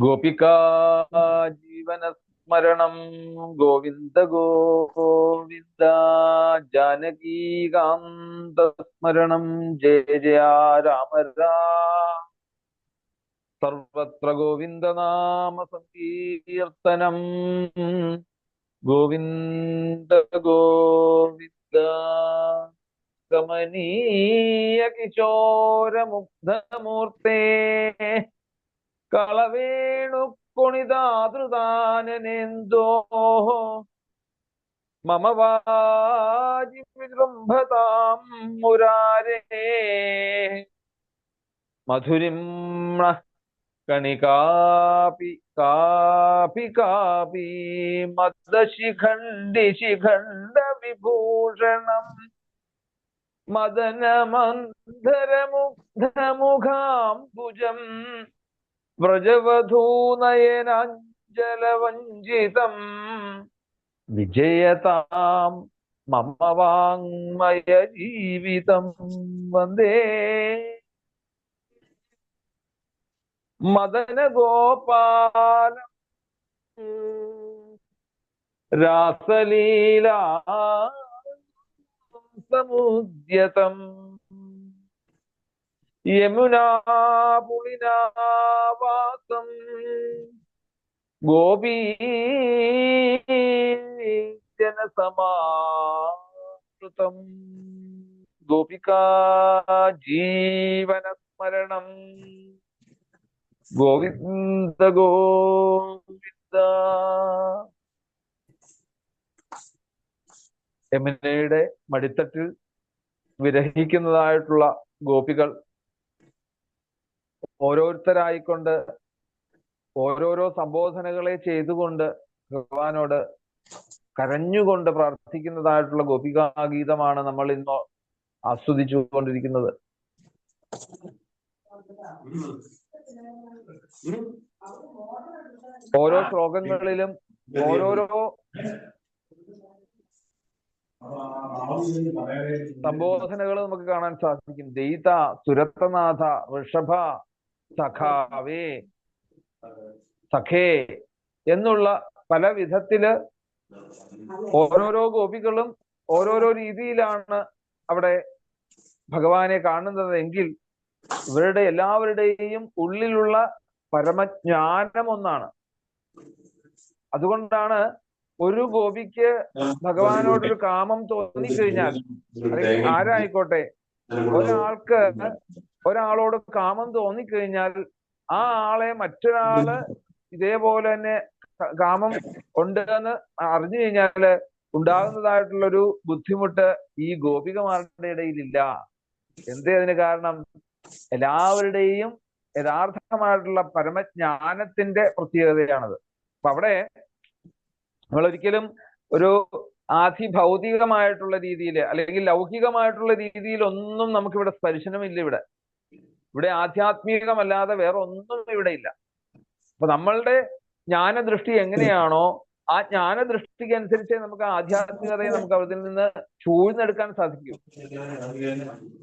ഗോപികാ ജീവനസ്മരണം. ഗോവിന്ദ ഗോവിന്ദ ജാനകീകാന്തസ്മരണം ജയ ജയ രാമ രാം. സർവത്ര ഗോവിന്ദനാമ സങ്കീർത്തനം. ഗോവിന്ദ ഗോവിന്ദ കമനീയ കിശോരമുഗ്ധമൂർത്തേ. കളവേണു കൊണിതാതൃതാനെന്തോ മമ വാജി വിജൃംഭതാം മുരാരേ. മധുരിം കണികാപി കാപി കാപി മദ്ദശിഖണ്ഡി ശിഖണ്ഡ വിഭൂഷണം മദനമന്ധരമുഗ്ധമുഖാംബുജം വ്രജവധൂനയനാഞ്ജലവഞ്ചിതം വിജയതാം മമ വാങ്മയ ജീവിതം വന്ദേ. മദന ഗോപാല രാസലീല സമുദ്യതം യമുനാപുളിനാവാസം ഗോപീ ജനസമാതം ഗോപികാ ജീവനസ്മരണം. ഗോവിന്ദ ഗോവിന്ദ. യമുനയുടെ മടിത്തട്ടിൽ വിരഹിക്കുന്നതായിട്ടുള്ള ഗോപികൾ ഓരോരുത്തരായിക്കൊണ്ട് ഓരോരോ സംബോധനകളെ ചെയ്തുകൊണ്ട് ഭഗവാനോട് കരഞ്ഞുകൊണ്ട് പ്രാർത്ഥിക്കുന്നതായിട്ടുള്ള ഗോപികാഗീതമാണ് നമ്മൾ ഇന്ന് ആസ്വദിച്ചുകൊണ്ടിരിക്കുന്നത്. ഓരോ ശ്ലോകങ്ങളിലും ഓരോരോ സംബോധനകൾ നമുക്ക് കാണാൻ സാധിക്കും. ദൈത സുരത്തനാഥ ഋഷഭ സഖാവേ സഖേ എന്നുള്ള പല വിധത്തിൽ ഓരോരോ ഗോപികളും ഓരോരോ രീതിയിലാണ് അവിടെ ഭഗവാനെ കാണുന്നത് എങ്കിൽ ഇവരുടെ എല്ലാവരുടെയും ഉള്ളിലുള്ള പരമജ്ഞാനം ഒന്നാണ് അതുകൊണ്ടാണ് ഒരു ഗോപിക്ക് ഭഗവാനോടൊരു കാമം തോന്നിക്കഴിഞ്ഞാൽ ആരായിക്കോട്ടെ? ഒരാൾക്ക് ഒരാളോട് കാമം തോന്നിക്കഴിഞ്ഞാൽ ആ ആളെ മറ്റൊരാൾ ഇതേപോലെ തന്നെ കാമം ഉണ്ട് എന്ന് അറിഞ്ഞു കഴിഞ്ഞാൽ ഉണ്ടാകുന്നതായിട്ടുള്ള ഒരു ബുദ്ധിമുട്ട് ഈ ഗോപികമാരുടെ ഇടയിലില്ല. എന്തേ അതിന് കാരണം? എല്ലാവരുടെയും യഥാർത്ഥമായിട്ടുള്ള പരമജ്ഞാനത്തിന്റെ പ്രത്യേകതയാണത്. അപ്പൊ അവിടെ നമ്മൾ ഒരിക്കലും ഒരു ആധിഭൗതികമായിട്ടുള്ള രീതിയിൽ അല്ലെങ്കിൽ ലൗകികമായിട്ടുള്ള രീതിയിൽ ഒന്നും നമുക്കിവിടെ സ്പർശനമില്ല ഇവിടെ. ഇവിടെ ആധ്യാത്മികമല്ലാതെ വേറെ ഒന്നും ഇവിടെ ഇല്ല. അപ്പൊ നമ്മളുടെ ജ്ഞാനദൃഷ്ടി എങ്ങനെയാണോ ആ ജ്ഞാനദൃഷ്ടിക്ക് അനുസരിച്ച് നമുക്ക് ആധ്യാത്മികതയെ നമുക്ക് അതിൽ നിന്ന് ചൂഴ്ന്നെടുക്കാൻ സാധിക്കും.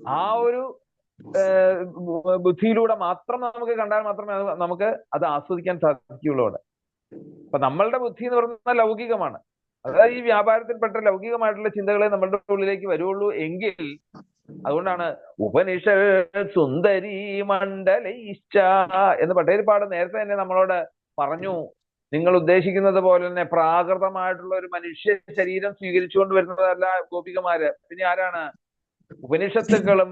ആ ഒരു ബുദ്ധിയിലൂടെ മാത്രം നമുക്ക് കണ്ടാൽ മാത്രമേ നമുക്ക് അത് ആസ്വദിക്കാൻ സാധിക്കുകയുള്ളൂ അവിടെ. അപ്പൊ നമ്മളുടെ ബുദ്ധി എന്ന് പറയുന്നത് ലൗകികമാണ്. അതായത് ഈ വ്യാപാരത്തിൽപ്പെട്ട ലൗകികമായിട്ടുള്ള ചിന്തകളെ നമ്മളുടെ ഉള്ളിലേക്ക് വരുള്ളൂ എങ്കിൽ അതുകൊണ്ടാണ് ഉപനിഷ സുന്ദരി മണ്ഡലൈശ്ച എന്ന് പട്ടേരിപ്പാട് നേരത്തെ തന്നെ നമ്മളോട് പറഞ്ഞു. നിങ്ങൾ ഉദ്ദേശിക്കുന്നത് പോലെ തന്നെ പ്രാകൃതമായിട്ടുള്ള ഒരു മനുഷ്യ ശരീരം സ്വീകരിച്ചുകൊണ്ട് വരുന്നതല്ല ഗോപികമാര്. പിന്നെ ആരാണ്? ഉപനിഷത്തുക്കളും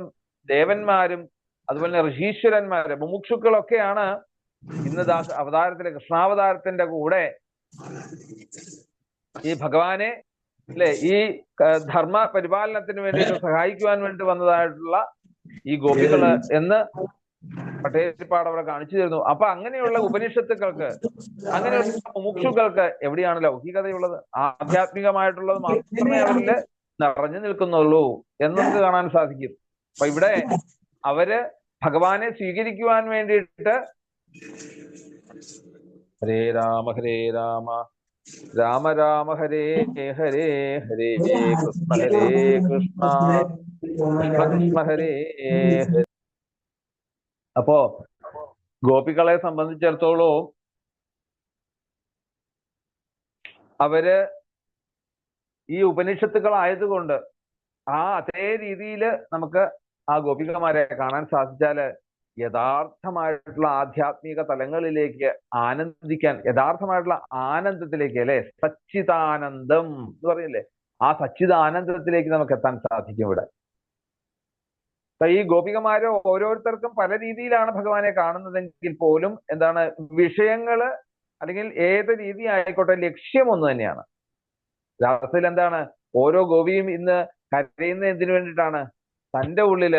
ദേവന്മാരും അതുപോലെ ഋഷീശ്വരന്മാര് മുമുക്ഷുക്കളൊക്കെയാണ് ഇന്ന് ദാസ് അവതാരത്തിലെ കൃഷ്ണാവതാരത്തിന്റെ കൂടെ ഈ ഭഗവാനെ അല്ലെ ഈ ധർമ്മ പരിപാലനത്തിന് വേണ്ടി സഹായിക്കുവാൻ വേണ്ടി വന്നതായിട്ടുള്ള ഈ ഗോപികൾ എന്ന് പട്ടേരിപ്പാട് അവിടെ കാണിച്ചു തരുന്നു. അപ്പൊ അങ്ങനെയുള്ള ഉപനിഷത്തുക്കൾക്ക് അങ്ങനെയുള്ള മുമുക്ഷുക്കൾക്ക് എവിടെയാണ് ലൗകികതയുള്ളത്? ആധ്യാത്മികമായിട്ടുള്ളത് മാത്രമേ അവരിൽ നിറഞ്ഞു നിൽക്കുന്നുള്ളൂ എന്ന് നമുക്ക് കാണാൻ സാധിക്കും. അപ്പൊ ഇവിടെ അവർ ഭഗവാനെ സ്വീകരിക്കുവാൻ വേണ്ടിയിട്ട് ഹരേ രാമ ഹരേ രാമ രാമ രാമ ഹരേ ഹരേ ഹരേ കൃഷ്ണ ഹരേ കൃഷ്ണ കൃഷ്ണ. ഹരേ അപ്പോ ഗോപികളെ സംബന്ധിച്ചിടത്തോളം അവർ ഈ ഉപനിഷത്തുകളായതുകൊണ്ട് ആ അതേ രീതിയിൽ നമുക്ക് ആ ഗോപികമാരെ കാണാൻ സാധിച്ചാൽ യഥാർത്ഥമായിട്ടുള്ള ആധ്യാത്മിക തലങ്ങളിലേക്ക് ആനന്ദിക്കാൻ യഥാർത്ഥമായിട്ടുള്ള ആനന്ദത്തിലേക്ക് അല്ലെ? സച്ചിദാനന്ദം എന്ന് പറയില്ലേ? ആ സച്ചിദാനന്ദത്തിലേക്ക് നമുക്ക് എത്താൻ സാധിക്കും ഇവിടെ. ഈ ഗോപികമാര് ഓരോരുത്തർക്കും പല രീതിയിലാണ് ഭഗവാനെ കാണുന്നതെങ്കിൽ പോലും എന്താണ് വിഷയങ്ങൾ അല്ലെങ്കിൽ ഏത് രീതി ആയിക്കോട്ടെ ലക്ഷ്യം ഒന്ന് തന്നെയാണ്. രാസത്തിൽ എന്താണ്? ഓരോ ഗോപിയും ഇന്ന് കരയുന്ന എന്തിനു വേണ്ടിയിട്ടാണ്? തന്റെ ഉള്ളിൽ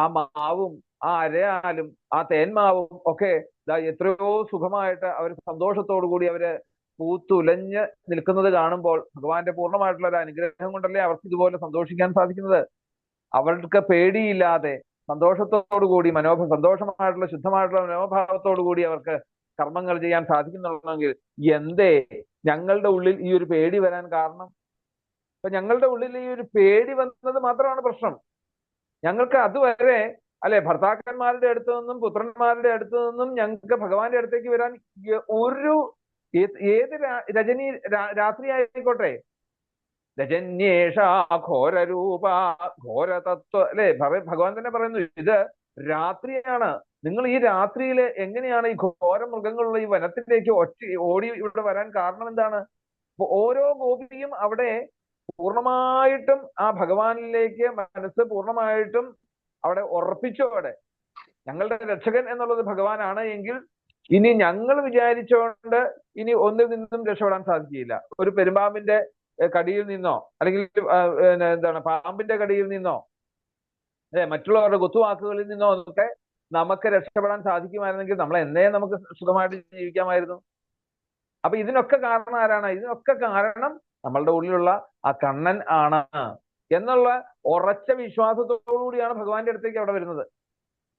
ആ മാവും ആ അരയാലും ആ തേന്മാവും ഒക്കെ എത്രയോ സുഖമായിട്ട് അവർ സന്തോഷത്തോടു കൂടി അവർ പൂത്തുലഞ്ഞ് നിൽക്കുന്നത് കാണുമ്പോൾ ഭഗവാന്റെ പൂർണമായിട്ടുള്ള ഒരു അനുഗ്രഹം കൊണ്ടല്ലേ അവർക്ക് ഇതുപോലെ സന്തോഷിക്കാൻ സാധിക്കുന്നത്? അവർക്ക് പേടിയില്ലാതെ സന്തോഷത്തോടു കൂടി മനോഭ സന്തോഷമായിട്ടുള്ള ശുദ്ധമായിട്ടുള്ള മനോഭാവത്തോടു കൂടി അവർക്ക് കർമ്മങ്ങൾ ചെയ്യാൻ സാധിക്കുന്നുണ്ടെങ്കിൽ എന്തേ? ഞങ്ങളുടെ ഉള്ളിൽ ഈ ഒരു പേടി വരാൻ കാരണം? അപ്പൊ ഞങ്ങളുടെ ഉള്ളിൽ ഈ ഒരു പേടി വന്നത് മാത്രമാണ് പ്രശ്നം. ഞങ്ങൾക്ക് അതുവരെ അല്ലെ ഭർത്താക്കന്മാരുടെ അടുത്തു നിന്നും പുത്രന്മാരുടെ അടുത്തു നിന്നും ഞങ്ങൾക്ക് ഭഗവാന്റെ അടുത്തേക്ക് വരാൻ ഒരു ഏത് രജനി രാത്രി ആയിക്കോട്ടെ? രജന്യേഷ ഘോരരൂപ ഘോരതത്വ അല്ലെ? ഭഗ- ഭഗവാൻ തന്നെ പറയുന്നു ഇത് രാത്രിയാണ്. നിങ്ങൾ ഈ രാത്രിയിൽ എങ്ങനെയാണ് ഈ ഘോര മൃഗങ്ങളുള്ള ഈ വനത്തിലേക്ക് ഒറ്റ ഓടി ഇവിടെ വരാൻ കാരണം എന്താണ്? ഓരോ ഗോപിയും അവിടെ പൂർണമായിട്ടും ആ ഭഗവാനിലേക്ക് മനസ്സ് പൂർണമായിട്ടും അവിടെ ഉറപ്പിച്ചു അവിടെ. ഞങ്ങളുടെ രക്ഷകൻ എന്നുള്ളത് ഭഗവാനാണ് എങ്കിൽ ഇനി ഞങ്ങൾ വിചാരിച്ചുകൊണ്ട് ഇനി ഒന്നിൽ നിന്നും രക്ഷപ്പെടാൻ സാധിക്കില്ല ഒരു പെരുമ്പാമ്പിന്റെ കടിയിൽ നിന്നോ അല്ലെങ്കിൽ എന്താണ് പാമ്പിന്റെ കടിയിൽ നിന്നോ അല്ലെ മറ്റുള്ളവരുടെ കുത്തുവാക്കുകളിൽ നിന്നോ ഒക്കെ നമുക്ക് രക്ഷപ്പെടാൻ സാധിക്കുമായിരുന്നെങ്കിൽ നമ്മൾ എന്നേ നമുക്ക് സുഖമായിട്ട് ജീവിക്കാമായിരുന്നു. അപ്പൊ ഇതിനൊക്കെ കാരണം ആരാണ്? ഇതിനൊക്കെ കാരണം നമ്മളുടെ ഉള്ളിലുള്ള ആ കണ്ണൻ ആണ്. എന്നുള്ള ഉറച്ച വിശ്വാസത്തോടുകൂടിയാണ് ഭഗവാന്റെ അടുത്തേക്ക് അവിടെ വരുന്നത്.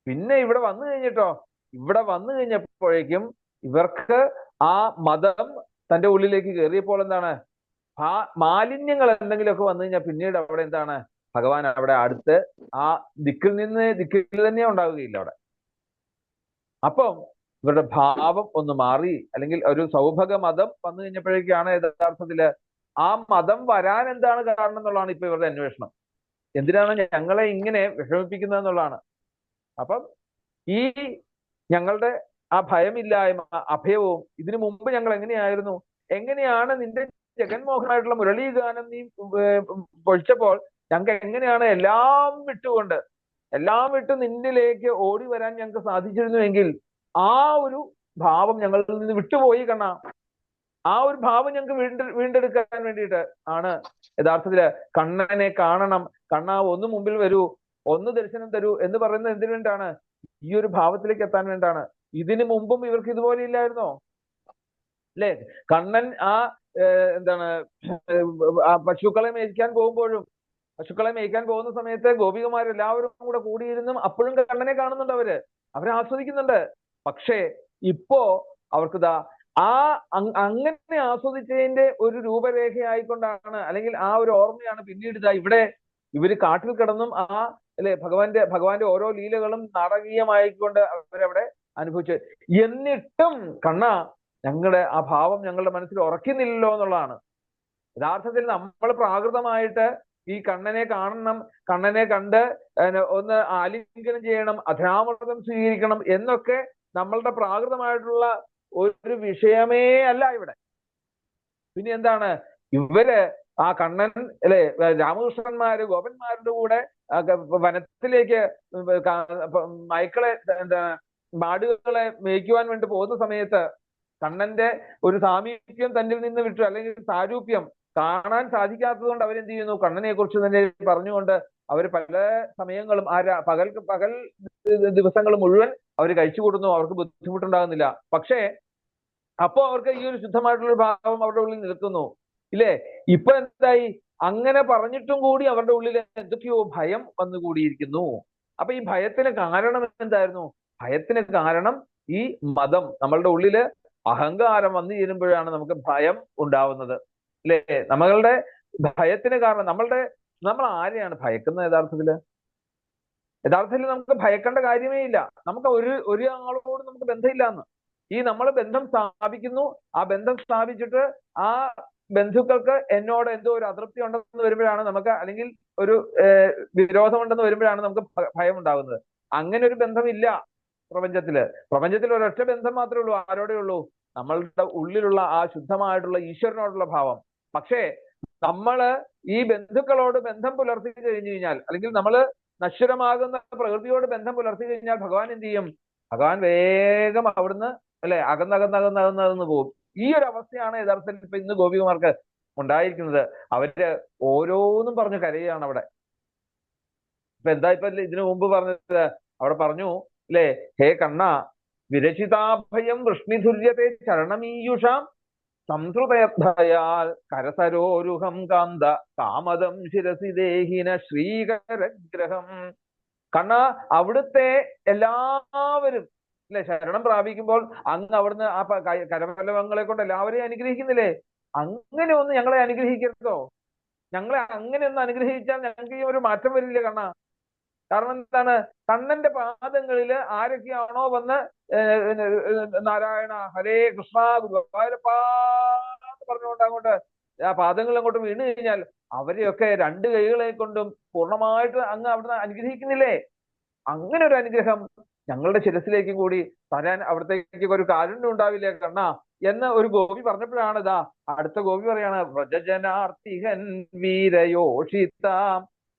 പിന്നെ ഇവിടെ വന്നു കഴിഞ്ഞിട്ടോ? ഇവിടെ വന്നു കഴിഞ്ഞപ്പോഴേക്കും ഇവർക്ക് ആ മതം തന്റെ ഉള്ളിലേക്ക് കയറിയപ്പോൾ എന്താണ്? മാലിന്യങ്ങൾ എന്തെങ്കിലുമൊക്കെ വന്നു കഴിഞ്ഞാൽ പിന്നീട് അവിടെ എന്താണ്? ഭഗവാൻ അവിടെ അടുത്ത് ആ ദിക്കിൽ നിന്ന് ദിക്കിൽ തന്നെ ഉണ്ടാവുകയില്ല അവിടെ. അപ്പം ഇവരുടെ ഭാവം ഒന്ന് മാറി അല്ലെങ്കിൽ ഒരു സൗഭഗ മതം വന്നു കഴിഞ്ഞപ്പോഴേക്കാണ് യഥാർത്ഥത്തിൽ ആ മതം വരാൻ എന്താണ് കാരണം എന്നുള്ളതാണ് ഇപ്പൊ ഇവരുടെ അന്വേഷണം. എന്തിനാണ് ഞങ്ങളെ ഇങ്ങനെ വിഷമിപ്പിക്കുന്നത് എന്നുള്ളതാണ്. അപ്പം ഈ ഞങ്ങളുടെ ആ ഭയമില്ലായ്മ അഭയവും ഇതിനു മുമ്പ് ഞങ്ങൾ എങ്ങനെയായിരുന്നു? എങ്ങനെയാണ് നിന്റെ ജഗൻമോഹനായിട്ടുള്ള മുരളീഗാനം നീ പൊഴിച്ചപ്പോൾ ഞങ്ങൾക്ക് എങ്ങനെയാണ് എല്ലാം വിട്ടുകൊണ്ട് എല്ലാം വിട്ട് നിന്നിലേക്ക് ഓടി വരാൻ ഞങ്ങൾക്ക് സാധിച്ചിരുന്നുവെങ്കിൽ ആ ഒരു ഭാവം ഞങ്ങളിൽ നിന്ന് വിട്ടുപോയി കണ്ണ. ആ ഒരു ഭാവം ഞങ്ങൾക്ക് വീണ്ട വീണ്ടെടുക്കാൻ വേണ്ടിയിട്ട് ആണ്. യഥാർത്ഥത്തിൽ കണ്ണനെ കാണണം. കണ്ണ ഒന്ന് മുമ്പിൽ വരൂ ഒന്ന് ദർശനം തരൂ എന്ന് പറയുന്നത് എന്തിനു വേണ്ടിയാണ് ഈ ഒരു ഭാവത്തിലേക്ക് എത്താൻ വേണ്ടാണ് ഇതിനു മുമ്പും ഇവർക്ക് ഇതുപോലെ ഇല്ലായിരുന്നോ? അല്ലെ? കണ്ണൻ ആ എന്താണ് പശുക്കളെ മേയ്ക്കാൻ പോകുമ്പോഴും പശുക്കളെ മേയ്ക്കാൻ പോകുന്ന സമയത്ത് ഗോപികമാരെല്ലാവരും കൂടെ കൂടിയിരുന്നും അപ്പോഴും കണ്ണനെ കാണുന്നുണ്ട് അവർ. അവരെ ആസ്വദിക്കുന്നുണ്ട്. പക്ഷേ ഇപ്പോ അവർക്ക് ദാ ആ അങ് അങ്ങനെ ആസ്വദിച്ചതിന്റെ ഒരു രൂപരേഖയായിക്കൊണ്ടാണ് അല്ലെങ്കിൽ ആ ഒരു ഓർമ്മയാണ് പിന്നീട് ഇവിടെ ഇവർ കാട്ടിൽ കിടന്നും ആ അല്ലെ ഭഗവാന്റെ ഭഗവാന്റെ ഓരോ ലീലകളും നാടകീയമായിക്കൊണ്ട് അവരവിടെ അനുഭവിച്ചു. എന്നിട്ടും കണ്ണ ഞങ്ങളുടെ ആ ഭാവം ഞങ്ങളുടെ മനസ്സിൽ ഉറക്കുന്നില്ലല്ലോ എന്നുള്ളതാണ്. യഥാർത്ഥത്തിൽ നമ്മൾ പ്രാകൃതമായിട്ട് ഈ കണ്ണനെ കാണണം കണ്ണനെ കണ്ട് ഒന്ന് ആലിംഗനം ചെയ്യണം അധരാമൃതം സ്വീകരിക്കണം എന്നൊക്കെ നമ്മളുടെ പ്രാകൃതമായിട്ടുള്ള ഒരു വിഷയമേ അല്ല ഇവിടെ. പിന്നെ എന്താണ്? ഇവർ ആ കണ്ണൻ അല്ലെ രാമകൃഷ്ണന്മാര് ഗോപന്മാരുടെ കൂടെ വനത്തിലേക്ക് മൈക്കളെ എന്താ മാടുകളെ മേയ്ക്കുവാൻ വേണ്ടി പോകുന്ന സമയത്ത് കണ്ണന്റെ ഒരു സാമീപ്യം തന്നിൽ നിന്ന് വിട്ടു. അല്ലെങ്കിൽ സാരൂപ്യം കാണാൻ സാധിക്കാത്തത് കൊണ്ട് അവരെന്ത് ചെയ്യുന്നു? കണ്ണനെ കുറിച്ച് തന്നെ പറഞ്ഞുകൊണ്ട് അവർ പല സമയങ്ങളും ആ പകൽ പകൽ ദിവസങ്ങൾ മുഴുവൻ അവർ കഴിച്ചു കൂടുന്നു അവർക്ക് ബുദ്ധിമുട്ടുണ്ടാകുന്നില്ല. പക്ഷേ അപ്പോൾ അവർക്ക് ഈ ഒരു ശുദ്ധമായിട്ടുള്ള ഭാവം അവരുടെ ഉള്ളിൽ നിൽക്കുന്നു. ഇല്ലേ? ഇപ്പൊ എന്തായി? അങ്ങനെ പറഞ്ഞിട്ടും കൂടി അവരുടെ ഉള്ളിൽ എന്തൊക്കെയോ ഭയം വന്നുകൂടിയിരിക്കുന്നു അപ്പൊ ഈ ഭയത്തിന് കാരണം എന്തായിരുന്നു? ഭയത്തിന് കാരണം ഈ മതം നമ്മളുടെ ഉള്ളിൽ അഹങ്കാരം വന്നു ചേരുമ്പോഴാണ് നമുക്ക് ഭയം ഉണ്ടാവുന്നത്. അല്ലേ നമ്മളുടെ ഭയത്തിന് കാരണം നമ്മളുടെ നമ്മൾ ആരെയാണ് ഭയക്കുന്നത് യഥാർത്ഥത്തിൽ? യഥാർത്ഥത്തിൽ നമുക്ക് ഭയക്കേണ്ട കാര്യമേ ഇല്ല. നമുക്ക് ഒരു ഒരു ആളോട് നമുക്ക് ബന്ധമില്ല എന്ന് ഈ നമ്മൾ ബന്ധം സ്ഥാപിക്കുന്നു. ആ ബന്ധം സ്ഥാപിച്ചിട്ട് ആ ബന്ധുക്കൾക്ക് എന്നോട് എന്തോ ഒരു അതൃപ്തി ഉണ്ടെന്ന് വരുമ്പോഴാണ് നമുക്ക് അല്ലെങ്കിൽ ഒരു വിരോധം വിരോധമുണ്ടെന്ന് വരുമ്പോഴാണ് നമുക്ക് ഭയം ഉണ്ടാകുന്നത് അങ്ങനെ ഒരു ബന്ധമില്ല പ്രപഞ്ചത്തിൽ. പ്രപഞ്ചത്തിൽ ഒരൊറ്റ ബന്ധം മാത്രമേ ഉള്ളൂ. ആരോടെ ഉള്ളൂ? നമ്മളുടെ ഉള്ളിലുള്ള ആ ശുദ്ധമായിട്ടുള്ള ഈശ്വരനോടുള്ള ഭാവം. പക്ഷേ നമ്മൾ ഈ ബന്ധുക്കളോട് ബന്ധം പുലർത്തി കഴിഞ്ഞു കഴിഞ്ഞാൽ അല്ലെങ്കിൽ നമ്മൾ നശ്വരമാകുന്ന പ്രകൃതിയോട് ബന്ധം പുലർത്തി കഴിഞ്ഞാൽ ഭഗവാൻ എന്ത് ചെയ്യും? ഭഗവാൻ വേഗം അവിടുന്ന് അല്ലെ അകന്നകന്നകന്നകന്നകന്ന് പോകും. ഈ ഒരു അവസ്ഥയാണ് യഥാർത്ഥത്തിൽ ഇപ്പൊ ഇന്ന് ഗോപികുമാർക്ക് ഉണ്ടായിരിക്കുന്നത്. അവർ ഓരോന്നും പറഞ്ഞു കരയുകയാണ് അവിടെ. ഇപ്പൊ എന്താ ഇപ്പൊ ഇതിനു മുമ്പ് പറഞ്ഞത്? അവിടെ പറഞ്ഞു അല്ലേ ഹേ കണ്ണ വിരചിതാഭയം വൃഷ്ണിധുര്യത്തെ ചരണമീയുഷാം സംസ്കൃതയദ്ഭയാൽ കരസരോരുഹം കാന്ത കാമതം ശിരസി ദേഹിന ശ്രീകരഗ്രഹം. കണ്ണ അവിടുത്തെ എല്ലാവരും അല്ലെ ശരണം പ്രാപിക്കുമ്പോൾ അങ്ങ് അവിടുന്ന് ആ കരപല്ലവങ്ങളെ കൊണ്ട് എല്ലാവരെയും അനുഗ്രഹിക്കുന്നില്ലേ? അങ്ങനെ ഒന്ന് ഞങ്ങളെ അനുഗ്രഹിക്കരുതോ? ഞങ്ങളെ അങ്ങനെ ഒന്ന് അനുഗ്രഹിച്ചാൽ ഞങ്ങൾക്ക് ഈ ഒരു മാറ്റം വരില്ല കണ്ണ? കാരണം എന്താണ്? കണ്ണന്റെ പാദങ്ങളിൽ ആരൊക്കെയാണോ വന്ന് നാരായണ ഹരേ കൃഷ്ണ ഗുരുവായൂരപ്പ പറഞ്ഞുകൊണ്ട് അങ്ങോട്ട് ആ പാദങ്ങൾ അങ്ങോട്ട് വീണ് കഴിഞ്ഞാൽ അവരെയൊക്കെ രണ്ട് കൈകളെ കൊണ്ടും പൂർണമായിട്ട് അങ്ങ് അവിടുന്ന് അനുഗ്രഹിക്കുന്നില്ലേ? അങ്ങനെ ഒരു അനുഗ്രഹം ഞങ്ങളുടെ ശിരസിലേക്കും കൂടി തരാൻ അവിടത്തേക്ക് ഒരു കാരുണ്യം ഉണ്ടാവില്ലേ കണ്ണ? എന്ന് ഒരു ഗോപി പറഞ്ഞപ്പോഴാണ് ഇതാ അടുത്ത ഗോപി പറയാണ് വ്രജജനാർത്തിഹൻ വീരയോഷിത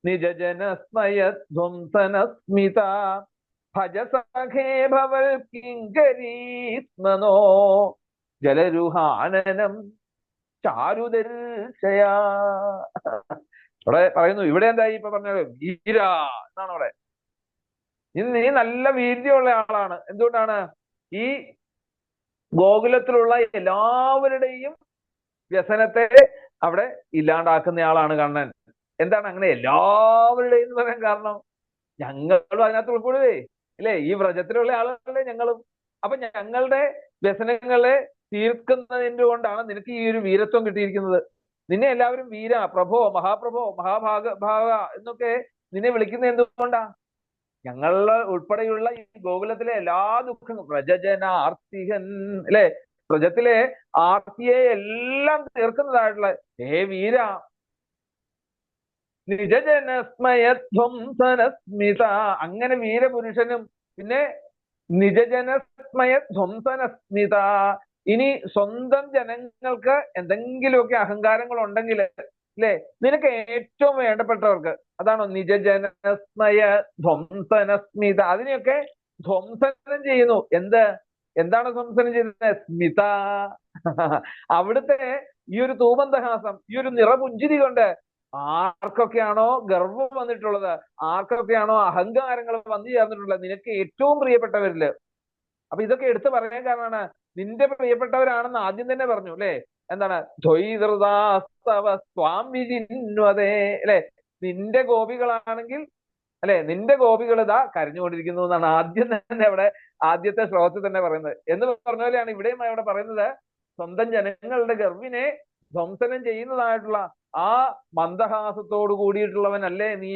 നിജജനസ്മയധ്വംസനസ്മിത ഭജസഖേ ഭവൽ കിങ്കരീസ്മനോ ജലരുഹാനനം ചാരുദർശയാ. ഇവിടെ പറയുന്നു ഇവിടെ എന്തായി ഇപ്പൊ പറഞ്ഞത്? വീര എന്നാണ് അവിടെ. നീ നല്ല വീര്യമുള്ള ആളാണ്. എന്തുകൊണ്ടാണ്? ഈ ഗോകുലത്തിലുള്ള എല്ലാവരുടെയും വ്യസനത്തെ അവിടെ ഇല്ലാണ്ടാക്കുന്ന ആളാണ് കണ്ണൻ. എന്താണ് അങ്ങനെ എല്ലാവരുടെയും പറയാൻ കാരണം? ഞങ്ങളും അതിനകത്ത് ഉൾക്കൊള്ളുവേ അല്ലെ ഈ വ്രജത്തിലുള്ള ആളുകളെ ഞങ്ങളും. അപ്പൊ ഞങ്ങളുടെ വ്യസനങ്ങളെ തീർക്കുന്നതിന്റെ കൊണ്ടാണ് നിനക്ക് ഈ ഒരു വീരത്വം കിട്ടിയിരിക്കുന്നത്. നിന്നെ എല്ലാവരും വീര പ്രഭോ മഹാപ്രഭോ മഹാഭാഗ ഭാഗ എന്നൊക്കെ നിന്നെ വിളിക്കുന്നത് എന്തുകൊണ്ടാ? ഞങ്ങൾ ഉൾപ്പെടെയുള്ള ഈ ഗോകുലത്തിലെ എല്ലാ ദുഃഖങ്ങളും പ്രജജന ആർത്തിഹൻ അല്ലെ പ്രജത്തിലെ ആർത്തിയെ എല്ലാം തീർക്കുന്നതായിട്ടുള്ള ഹേ വീര നിജജനസ്മയധ്വംസനസ്മിത. അങ്ങനെ വീരപുരുഷനും പിന്നെ നിജജനസ്മയധ്വംസനസ്മിത. ഇനി സ്വന്തം ജനങ്ങൾക്ക് എന്തെങ്കിലുമൊക്കെ അഹങ്കാരങ്ങൾ ഉണ്ടെങ്കിൽ അല്ലെ? നിനക്ക് ഏറ്റവും വേണ്ടപ്പെട്ടവർക്ക് അതാണോ നിജജനസ്മയ ധ്വംസനസ്മിത അതിനെയൊക്കെ ധ്വംസനം ചെയ്യുന്നു. എന്ത്? എന്താണ് ധ്വംസനം ചെയ്യുന്നത്? സ്മിത. അവിടുത്തെ ഈ ഒരു തൂമന്തഹാസം ഈ ഒരു നിറപുഞ്ചിരി കൊണ്ട് ആർക്കൊക്കെയാണോ ഗർവം വന്നിട്ടുള്ളത്? ആർക്കൊക്കെയാണോ അഹങ്കാരങ്ങൾ വന്നു ചേർന്നിട്ടുള്ളത്? നിനക്ക് ഏറ്റവും പ്രിയപ്പെട്ടവരിൽ. അപ്പൊ ഇതൊക്കെ എടുത്തു പറയാൻ കാരണമാണ് നിന്റെ പ്രിയപ്പെട്ടവരാണെന്ന് ആദ്യം തന്നെ പറഞ്ഞു അല്ലെ? എന്താണ്? അല്ലെ? നിന്റെ ഗോപികളാണെങ്കിൽ അല്ലെ? നിന്റെ ഗോപികൾ ഇതാ കരഞ്ഞുകൊണ്ടിരിക്കുന്നു എന്നാണ് ആദ്യം തന്നെ അവിടെ ആദ്യത്തെ ശ്ലോകത്തിൽ തന്നെ പറയുന്നത്. എന്ന് പറഞ്ഞ പോലെയാണ് ഇവിടെയും അവിടെ പറയുന്നത്. സ്വന്തം ജനങ്ങളുടെ ഗർവിനെ ധ്വംസനം ചെയ്യുന്നതായിട്ടുള്ള ആ മന്ദഹാസത്തോട് കൂടിയിട്ടുള്ളവനല്ലേ നീ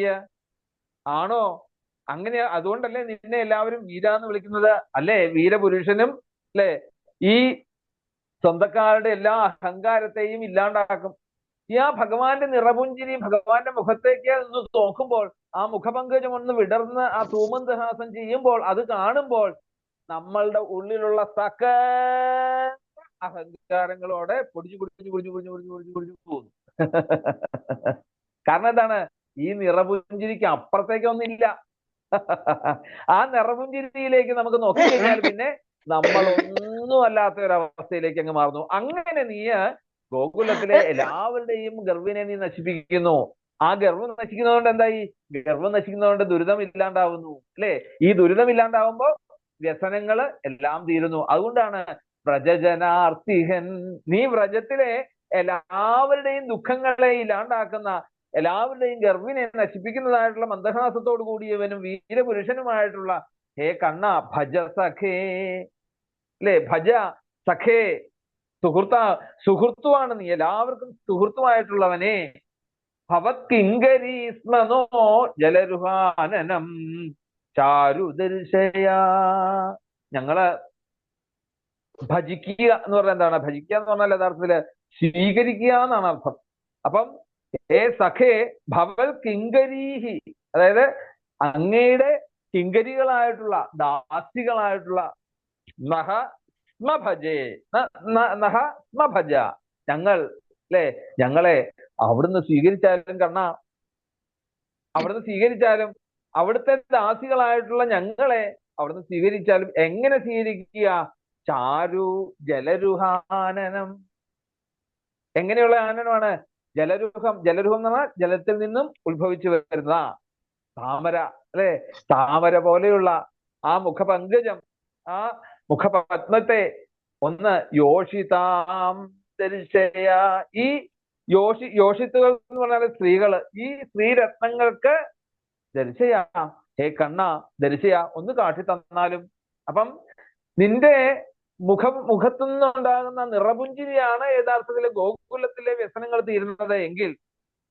ആണോ? അങ്ങനെ അതുകൊണ്ടല്ലേ നിന്നെ എല്ലാവരും വീര എന്ന് വിളിക്കുന്നത് അല്ലേ? വീരപുരുഷനും അല്ലേ? ഈ സ്വന്തക്കാരുടെ എല്ലാ അഹങ്കാരത്തെയും ഇല്ലാണ്ടാക്കും. ഈ ആ ഭഗവാന്റെ നിറപുഞ്ചിരി ഭഗവാന്റെ മുഖത്തേക്ക് നോക്കുമ്പോൾ ആ മുഖപങ്കജം ഒന്ന് വിടർന്ന് ആ തൂമന്ദഹാസം ചെയ്യുമ്പോൾ അത് കാണുമ്പോൾ നമ്മളുടെ ഉള്ളിലുള്ള സക അഹങ്കാരങ്ങളോടെ പൊടിഞ്ഞു പൊടിഞ്ഞു പൊടിഞ്ഞു പൊടിഞ്ഞു പൊടിഞ്ഞു പൊടിഞ്ഞു പൊടിഞ്ഞു പോകുന്നു. കാരണം എന്താണ്? ഈ നിറപുഞ്ചിരിക്ക് അപ്പുറത്തേക്കൊന്നില്ല ആ നിറപുഞ്ചിരിയിലേക്ക് നമുക്ക് നോക്കി കഴിഞ്ഞാൽ പിന്നെ നമ്മൾ ഒന്നും അല്ലാത്ത ഒരു അവസ്ഥയിലേക്ക് അങ്ങ് മാറുന്നു. അങ്ങനെ നീ ഗോകുലത്തിലെ എല്ലാവരുടെയും ഗർവിനെ നീ നശിപ്പിക്കുന്നു. ആ ഗർവം നശിക്കുന്നതുകൊണ്ട് എന്തായി? ഗർവം നശിക്കുന്നതുകൊണ്ട് ദുരിതം ഇല്ലാണ്ടാവുന്നു. അല്ലെ? ഈ ദുരിതം ഇല്ലാണ്ടാവുമ്പോ വ്യസനങ്ങൾ എല്ലാം തീരുന്നു. അതുകൊണ്ടാണ് വ്രജജനാർത്തിഹൻ. നീ വ്രജത്തിലെ എല്ലാവരുടെയും ദുഃഖങ്ങളെ ഇല്ലാണ്ടാക്കുന്ന എല്ലാവരുടെയും ഗർവിനെ നശിപ്പിക്കുന്നതായിട്ടുള്ള മന്ദഹാസത്തോടു കൂടിയവനും വീരപുരുഷനുമായിട്ടുള്ള ഹേ കണ്ണ ഭജ സഖേ. അല്ലേ ഭജ സഖേ. സുഹൃത്ത സുഹൃത്തുവാണ് നീ. എല്ലാവർക്കും സുഹൃത്തുമായിട്ടുള്ളവനെ. ഭവത്കിങ്കരി സ്മനോ ജലരുഹാനനം. ചാരുദർശയാ. ഞങ്ങൾ ഭജിക്കുക എന്ന് പറഞ്ഞാൽ എന്താണ്? ഭജിക്കുക എന്ന് പറഞ്ഞാൽ യഥാർത്ഥത്തിൽ സ്വീകരിക്കുക എന്നാണ് അർത്ഥം. അപ്പം ഏ സഖേ ഭവൽ കിങ്കരീഹി അതായത് അങ്ങയുടെ കിങ്കരികളായിട്ടുള്ള ദാസികളായിട്ടുള്ള നഹ സ്മ ഭജേ ന- ന- നഹ സ്മഭജ. ഞങ്ങൾ അല്ലെ ഞങ്ങളെ അവിടുന്ന് സ്വീകരിച്ചാലും കണ്ണ. അവിടുന്ന് സ്വീകരിച്ചാലും അവിടുത്തെ ദാസികളായിട്ടുള്ള ഞങ്ങളെ അവിടുന്ന് സ്വീകരിച്ചാലും എങ്ങനെ സ്വീകരിക്കുക? ചാരു ജലരുഹാനനം. എങ്ങനെയുള്ള ആനനമാണ്? ജലരൂഹം ജലരൂഹം എന്ന് പറഞ്ഞാൽ ജലത്തിൽ നിന്നും ഉത്ഭവിച്ചു വരുന്ന താമര അല്ലെ? താമര പോലെയുള്ള ആ മുഖപങ്കജം ആ മുഖപത്മത്തെ ഒന്ന് യോഷിതാം ദർശയ ഈ യോഷി യോഷിത്തുകൾ എന്ന് പറഞ്ഞാൽ സ്ത്രീകൾ. ഈ സ്ത്രീരത്നങ്ങൾക്ക് ദർശയ ഹേ കണ്ണ ദർശയ ഒന്ന് കാട്ടി തന്നാലും അപ്പം നിന്റെ മുഖം മുഖത്തു നിന്നുണ്ടാകുന്ന നിറപുഞ്ചിരിയാണ് യഥാർത്ഥത്തിൽ ഗോകുലത്തിലെ വ്യസനങ്ങൾ തീരുന്നത് എങ്കിൽ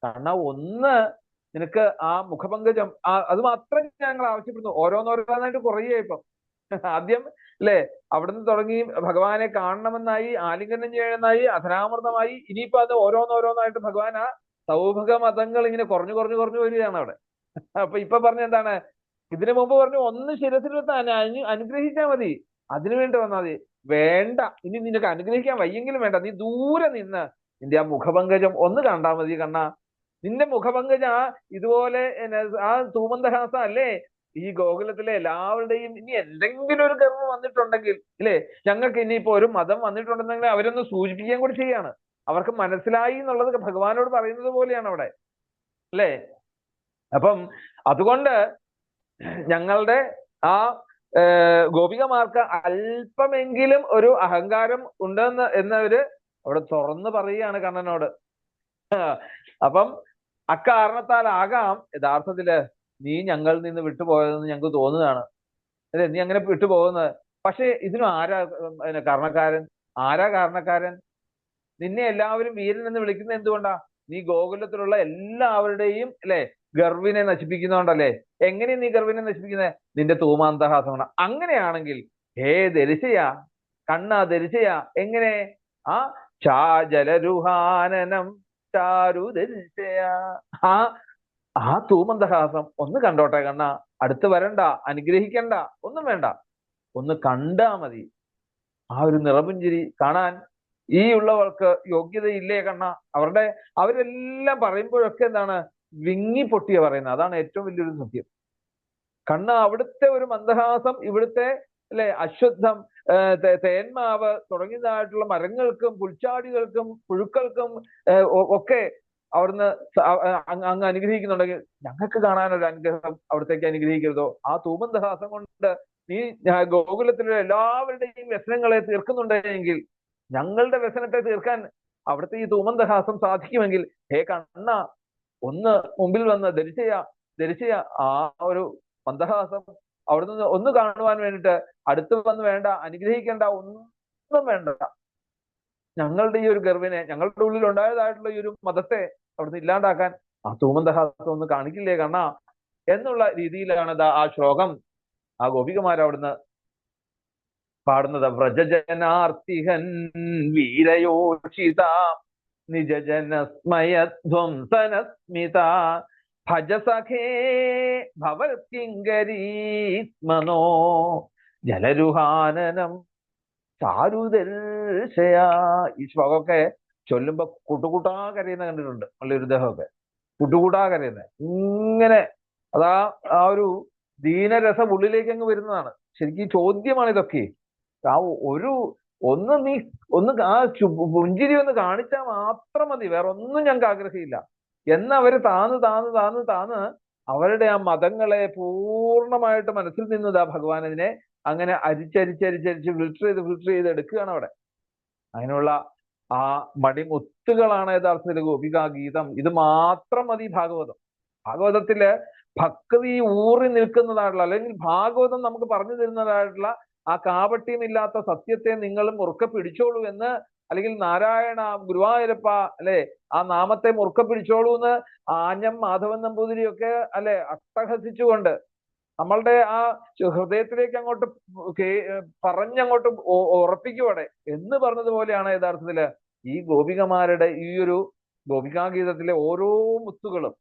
കണ്ണ ഒന്ന് നിനക്ക് ആ മുഖപങ്കജം ആ അത് മാത്രം ഞങ്ങൾ ആവശ്യപ്പെടുന്നു. ഓരോന്നോരോന്നായിട്ട് കുറയേ ഇപ്പം. ആദ്യം അല്ലെ അവിടുന്ന് തുടങ്ങി ഭഗവാനെ കാണണമെന്നായി ആലിംഗനം ചെയ്യണമെന്നായി അധനാമൃതമായി ഇനിയിപ്പോ അത് ഓരോന്നോരോന്നായിട്ട് ഭഗവാൻ ആ സൗഭഗ മതങ്ങൾ ഇങ്ങനെ കുറഞ്ഞു കുറഞ്ഞു കുറഞ്ഞു വരികയാണ് അവിടെ. അപ്പൊ ഇപ്പൊ പറഞ്ഞ എന്താണ്? ഇതിനു മുമ്പ് പറഞ്ഞു ഒന്ന് അനു അനു- അനുഗ്രഹിച്ചാൽ മതി. അതിനു വേണ്ടി വന്നാൽ മതി. വേണ്ട. ഇനി നിനക്ക് അനുഗ്രഹിക്കാൻ വയ്യെങ്കിലും വേണ്ട. നീ ദൂരെ നിന്ന് നിന്റെ ആ മുഖപങ്കജം ഒന്ന് കണ്ടാ മതി കണ്ണ. നിന്റെ മുഖപങ്കജ ഇതുപോലെ ആ തൂമന്തഹാസ അല്ലേ? ഈ ഗോകുലത്തിലെ എല്ലാവരുടെയും ഇനി എന്തെങ്കിലും ഒരു കർമ്മം വന്നിട്ടുണ്ടെങ്കിൽ ഇല്ലേ? ഞങ്ങൾക്ക് ഇനിയിപ്പോ ഒരു മതം വന്നിട്ടുണ്ടെന്നെങ്കിൽ അവരൊന്ന് സൂചിപ്പിക്കാൻ കൂടി ചെയ്യാണ്. അവർക്ക് മനസ്സിലായി എന്നുള്ളത് ഭഗവാനോട് പറയുന്നത് പോലെയാണ് അവിടെ. അല്ലേ? അപ്പം അതുകൊണ്ട് ഞങ്ങളുടെ ആ ഗോപികമാർക്ക് അല്പമെങ്കിലും ഒരു അഹങ്കാരം ഉണ്ടെന്ന് എന്നവര് അവിടെ തുറന്നു പറയുകയാണ് കണ്ണനോട്. അപ്പം അക്കാരണത്താലാകാം യഥാർത്ഥത്തിൽ നീ ഞങ്ങളിൽ നിന്ന് വിട്ടുപോയതെന്ന് ഞങ്ങൾക്ക് തോന്നുകയാണ്. അല്ലെ? നീ അങ്ങനെ വിട്ടുപോകുന്നത്. പക്ഷെ ഇതിനും ആരാ കാരണക്കാരൻ? ആരാ കാരണക്കാരൻ? നിന്നെ എല്ലാവരും വീരൻ എന്ന് വിളിക്കുന്നത് എന്തുകൊണ്ടാ? നീ ഗോകുലത്തിലുള്ള എല്ലാവരുടെയും അല്ലെ? ഗർവിനെ നശിപ്പിക്കുന്നോണ്ടല്ലേ എങ്ങനെ നീ ഗർവിനെ നശിപ്പിക്കുന്നത് നിന്റെ തൂമാന്തഹാസം അങ്ങനെയാണെങ്കിൽ ഹേ ധരിച്ചയാ കണ്ണ ധരിച്ചയാ എങ്ങനെ? ആ ചാജലരുഹാനനം ചാരു ധരിച്ചയാ ആ ആ തൂമന്തഹാസം ഒന്ന് കണ്ടോട്ടെ കണ്ണ. അടുത്ത് വരണ്ട അനുഗ്രഹിക്കണ്ട ഒന്നും വേണ്ട. ഒന്ന് കണ്ടാ മതി. ആ ഒരു നിറപുഞ്ചിരി കാണാൻ ഈ ഉള്ളവർക്ക് യോഗ്യതയില്ലേ കണ്ണ? അവരുടെ അവരെല്ലാം പറയുമ്പോഴൊക്കെ എന്താണ്? വിങ്ങി പൊട്ടിയ പറയുന്നത്. അതാണ് ഏറ്റവും വലിയൊരു സത്യം. കണ്ണ് അവിടുത്തെ ഒരു മന്ദഹാസം ഇവിടുത്തെ അല്ലെ അശ്വത്ഥം തേന്മാവ് തുടങ്ങിയതായിട്ടുള്ള മരങ്ങൾക്കും പുൽച്ചാടികൾക്കും പുഴുക്കൾക്കും ഒക്കെ അവിടുന്ന് അങ്ങ് അനുഗ്രഹിക്കുന്നുണ്ടെങ്കിൽ ഞങ്ങൾക്ക് കാണാനൊരു അനുഗ്രഹം അവിടത്തേക്ക് അനുഗ്രഹിക്കരുതോ? ആ തൂമന്ദഹാസം കൊണ്ട് നീ ഗോകുലത്തിലുള്ള ഗോകുലത്തിലെ എല്ലാവരുടെയും വ്യസനങ്ങളെ തീർക്കുന്നുണ്ടെങ്കിൽ ഞങ്ങളുടെ വ്യസനത്തെ തീർക്കാൻ അവിടുത്തെ ഈ തൂമന്ദഹാസം സാധിക്കുമെങ്കിൽ ഹേ കണ്ണ ഒന്ന് മുമ്പിൽ വന്ന് ധരിച്ചയ ധരിച്ചയ ആ ഒരു മന്ദഹാസം അവിടെ നിന്ന് ഒന്ന് കാണുവാൻ വേണ്ടിയിട്ട് അടുത്ത് വന്ന് വേണ്ട അനുഗ്രഹിക്കേണ്ട ഒന്നും വേണ്ട. ഞങ്ങളുടെ ഈ ഒരു ഗർവിനെ ഞങ്ങളുടെ ഉള്ളിൽ ഉണ്ടായതായിട്ടുള്ള ഈ ഒരു മതത്തെ അവിടുന്ന് ഇല്ലാണ്ടാക്കാൻ ആ തൂമന്ദഹാസം ഒന്ന് കാണിക്കില്ലേ കണ്ണ? എന്നുള്ള രീതിയിലാണ് ആ ശ്ലോകം. ആ ഗോപികമാർ അവിടുന്ന് പാടുന്നത്. വ്രജജനാർത്തിഹൻ വീരയോഷിത നിജജനസ്മയധ്വംസനസ്മിത ഭജസഖേ ഭവത്കിങ്കരീത്മനോ ജലരുഹാനനം ചാരുദർശയ. ഈ ശ്ലോകമൊക്കെ ചൊല്ലുമ്പോ കുട്ടുകുട്ടാ കരയുന്ന കണ്ടിട്ടുണ്ട് നല്ലൊരു ദേഹമൊക്കെ കുട്ടുകൂട്ടാ കരയുന്നത് ഇങ്ങനെ അതാ ആ ഒരു ദീനരസം ഉള്ളിലേക്ക് അങ്ങ് വരുന്നതാണ്. ശരിക്കും ചോദ്യമാണ് ഇതൊക്കെ. ആ ഒരു ഒന്ന് നീ ഒന്ന് ആ പുഞ്ചിരി ഒന്ന് കാണിച്ചാൽ മാത്രം മതി. വേറെ ഒന്നും ഞങ്ങൾക്ക് ആഗ്രഹമില്ല. എന്നവര് താന്ന് താന്ന് താന്ന് താന്ന് അവരുടെ ആ മതങ്ങളെ പൂർണമായിട്ട് മനസ്സിൽ നിന്നതാ ഭഗവാൻ അതിനെ അങ്ങനെ അരിച്ചരിച്ചരിച്ചരിച്ച് ഫിൽട്ടർ ചെയ്ത് ഫിൽട്ടർ ചെയ്ത് എടുക്കുകയാണ് അവിടെ. അതിനുള്ള ആ മടിമുത്തുകളാണ് യഥാർത്ഥത്തിൽ ഗോപികാ ഗീതം. ഇത് മാത്രം മതി ഭാഗവതം. ഭാഗവതത്തിൽ ഭക്തി ഊറി നിൽക്കുന്നതായിട്ടുള്ള അല്ലെങ്കിൽ ഭാഗവതം നമുക്ക് പറഞ്ഞു തരുന്നതായിട്ടുള്ള ആ കാപട്യമില്ലാത്ത സത്യത്തെ നിങ്ങളും മുറുക്ക പിടിച്ചോളൂ എന്ന് അല്ലെങ്കിൽ നാരായണ ഗുരുവായൂരപ്പ അല്ലെ ആ നാമത്തെ മുറുക്ക പിടിച്ചോളൂ എന്ന് ആഞ്ഞം മാധവൻ നമ്പൂതിരിയൊക്കെ അല്ലെ അട്ടഹസിച്ചുകൊണ്ട് നമ്മളുടെ ആ ഹൃദയത്തിലേക്ക് അങ്ങോട്ട് പറഞ്ഞങ്ങോട്ട് ഉറപ്പിക്കുവടെ എന്ന് പറഞ്ഞതുപോലെയാണ് യഥാർത്ഥത്തിൽ ഈ ഗോപികമാരുടെ ഈ ഒരു ഗോപികാഗീതത്തിലെ ഓരോ മുത്തുകളും.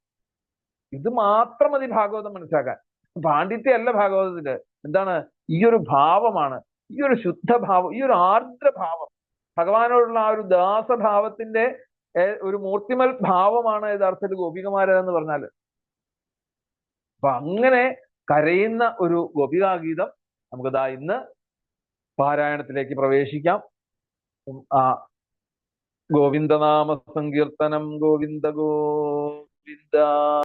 ഇത് മാത്രം മതി ഭാഗവതം മനസ്സിലാക്കാൻ. പാണ്ഡിത്യമല്ല ഭാഗവതത്തിൽ. എന്താണ്? ഈ ഒരു ഭാവമാണ്. ഈ ഒരു ശുദ്ധഭാവം ഈ ഒരു ആർദ്രഭാവം. ഭഗവാനോടുള്ള ആ ഒരു ദാസഭാവത്തിന്റെ ഒരു മൂർത്തിമൽ ഭാവമാണ് യഥാർത്ഥത്തിൽ ഗോപികമാര എന്ന് പറഞ്ഞാൽ. അപ്പൊ അങ്ങനെ കരയുന്ന ഒരു ഗോപികാഗീതം നമുക്കിതാ ഇന്ന് പാരായണത്തിലേക്ക് പ്രവേശിക്കാം. ആ ഗോവിന്ദനാമ സങ്കീർത്തനം ഗോവിന്ദ ഗോവിന്ദ